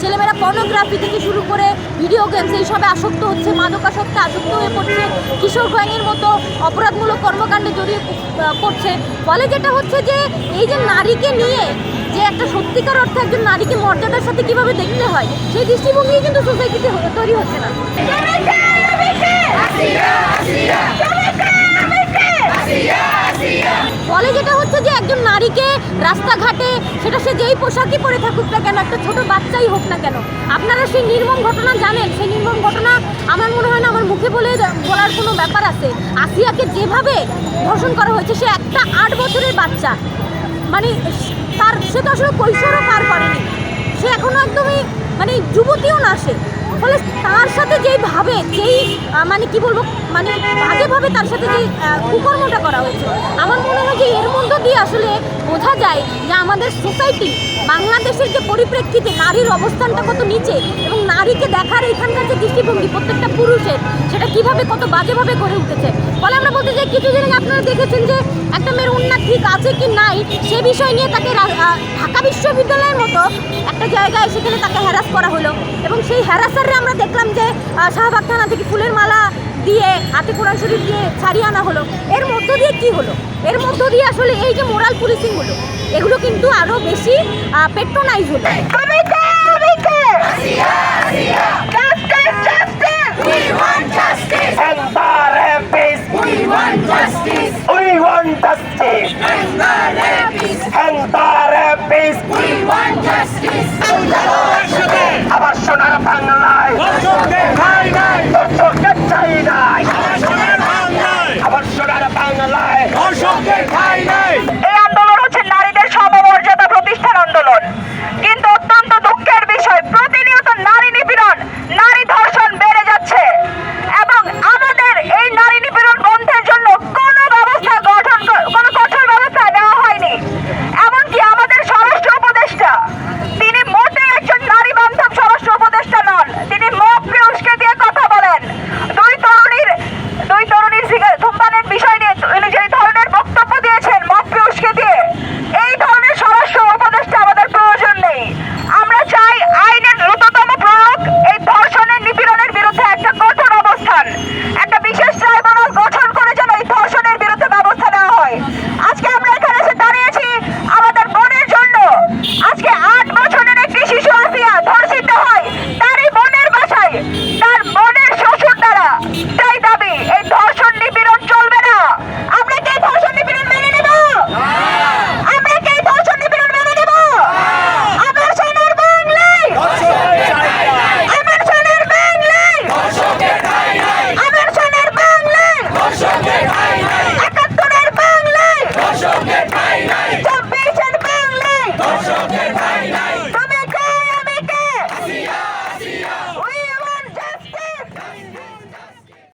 ছেলেমেয়েরা পর্নোগ্রাফি থেকে শুরু করে ভিডিও গেমস এইসবে আসক্ত হচ্ছে, মাদকাসক্তে আসক্ত হয়ে পড়ছে, কিশোর গ্যাংয়ের মতো অপরাধমূলক কর্মকাণ্ডে জড়িয়ে পড়ছে। ফলে যেটা হচ্ছে যে, এই যে নারীকে নিয়ে যে একটা সত্যিকার অর্থে একজন নারীকে মর্যাদার সাথে কীভাবে দেখতে হয়, সেই দৃষ্টিভঙ্গি কিন্তু সোসাইটিতে তৈরি হচ্ছে না। ফলে যেটা হচ্ছে যে একজন নারীকে রাস্তাঘাটে, সেটা সে যেই পোশাকই পরে থাকুক না কেন, একটা ছোট বাচ্চাই হোক না কেন, আপনারা সেই নির্মম ঘটনা জানেন, সেই নির্মম ঘটনা আমার মনে হয় না আমার মুখে বলে বলার কোনো ব্যাপার আছে। আসিয়াকে যেভাবে ধর্ষণ করা হয়েছে, সে একটা আট বছরের বাচ্চা। মানে তার, সে তো আসলে কৈশোরও পার করেনি। সে এখনও একদমই মানে যুবতীও না সে। ফলে তার সাথে যেইভাবে যেই মানে কি বলব মানে বাজেভাবে তার সাথে যেই আহ, কুকর্মটা করা হয়েছে আমার মনে হয় যে এর মধ্য দিয়ে আসলে বোঝা যায় যে আমাদের সোসাইটি বাংলাদেশের যে পরিপ্রেক্ষিতে নারীর অবস্থানটা কত নিচে এবং নারীকে দেখার এখানকার যে দৃষ্টিভঙ্গি প্রত্যেকটা পুরুষের সেটা কীভাবে কত বাজেভাবে গড়ে উঠেছে। ফলে আমরা বলতে চাই কিছু জিনিস আপনারা দেখেছেন যে একটা মেয়ের উন্নাত ঠিক আছে কি নাই সে বিষয় নিয়ে তাকে ঢাকা বিশ্ববিদ্যালয়ের মতো একটা জায়গায় সেখানে তাকে হ্যারাস করা হলো। এবং সেই হ্যারাসারে আমরা দেখলাম যে শাহবাগ থানা থেকে ফুলের মালা দিয়ে হাতে কোরআন শরীফ দিয়ে ছাড়িয়ে আনা হলো। এর মধ্য দিয়ে কি হলো? এর মধ্য দিয়ে আসলে এই যে মোরাল পুলিশিং হলো এগুলো কিন্তু আরও বেশি পেট্রোনাইজ হলো। and the rapists. We want justice. আবার সোনার বাংলায়